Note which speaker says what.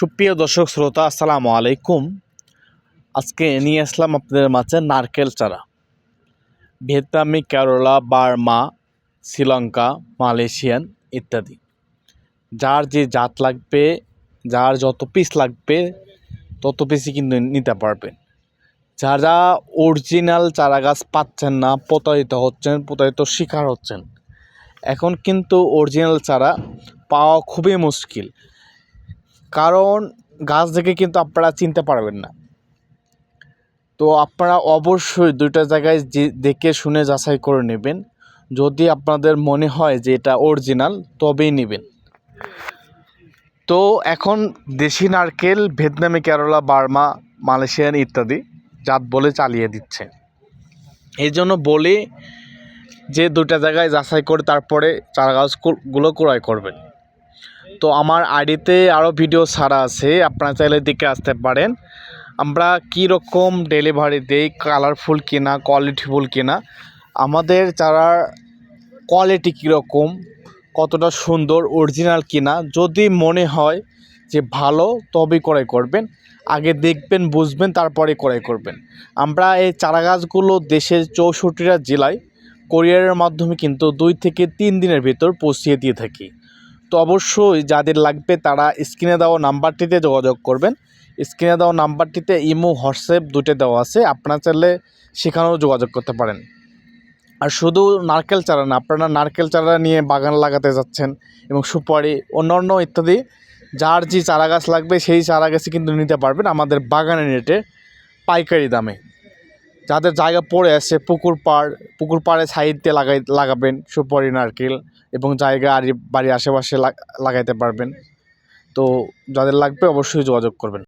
Speaker 1: সুপ্রিয় দর্শক শ্রোতা, আসসালামু আলাইকুম। আজকে নিয়ে আসলাম আপনাদের মাঝে নারকেল চারা। ভিয়েতনামি, কেরলা, বার্মা, শ্রীলঙ্কা, মালয়েশিয়ান ইত্যাদি। যার যে জাত লাগবে, যার যত পিস লাগবে, তত পিসই কিন্তু নিতে পারবেন। যারা অরিজিনাল চারা গাছ পাচ্ছেন না, প্রতারিত হচ্ছেন, প্রতারিত শিকার হচ্ছেন, এখন কিন্তু অরিজিনাল চারা পাওয়া খুবই মুশকিল। কারণ গাছ দেখে কিন্তু আপনারা চিনতে পারবেন না। তো আপনারা অবশ্যই দুইটা জায়গায় যে, দেখে শুনে যাচাই করে নেবেন। যদি আপনাদের মনে হয় যে এটা অরিজিনাল, তবেই নেবেন। তো এখন দেশি নারকেল, ভিয়েতনামি কেরলা, বার্মা, মালয়েশিয়ান ইত্যাদি জাত বলে চালিয়ে দিচ্ছে। এই জন্য বলি যে দুটা জায়গায় যাচাই করে তারপরে চারা গাছগুলো ক্রয় করবেন। তো আমার আইডিতে আরও ভিডিও ছাড়া আছে, আপনারা চাইলে দেখে আসতে পারেন। আমরা কী রকম ডেলিভারি দেই কালারফুল কিনা কোয়ালিটিফুল কিনা, আমাদের চারার কোয়ালিটি কীরকম, কতটা সুন্দর অরিজিনাল কিনা, যদি মনে হয় যে ভালো, তবেই ক্রয় করবেন। আগে দেখবেন, বুঝবেন, তারপরে ক্রয় করবেন। আমরা এই চারা গাছগুলো দেশের চৌষট্টিটা জেলায় কোরিয়ারের মাধ্যমে কিন্তু দুই থেকে তিন দিনের ভেতর পৌঁছিয়ে দিয়ে থাকি। তো অবশ্যই যাদের লাগবে তারা স্ক্রিনে দেওয়া নাম্বারটিতে যোগাযোগ করবেন। স্ক্রিনে দেওয়া নাম্বারটিতে ইমো, হোয়াটসঅ্যাপ দুটো দেওয়া আছে, আপনারা চাইলে সেখানেও যোগাযোগ করতে পারেন। আর শুধু নারকেল চারা না, আপনারা নারকেল চারা নিয়ে বাগান লাগাতে যাচ্ছেন এবং সুপারি, অন্যান্য ইত্যাদি, যার যে চারা গাছ লাগবে সেই চারা গাছই কিন্তু নিতে পারবেন আমাদের বাগানের রেটে পাইকারি দামে। যাদের জায়গা পড়ে আছে, পুকুর পাড়, পুকুর পাড়ে সাইডে লাগাই, লাগাবেন সুপারি, নারকেল এবং জায়গা আর বাড়ির আশেপাশে লাগাইতে পারবেন। তো যাদের লাগবে অবশ্যই যোগাযোগ করবেন।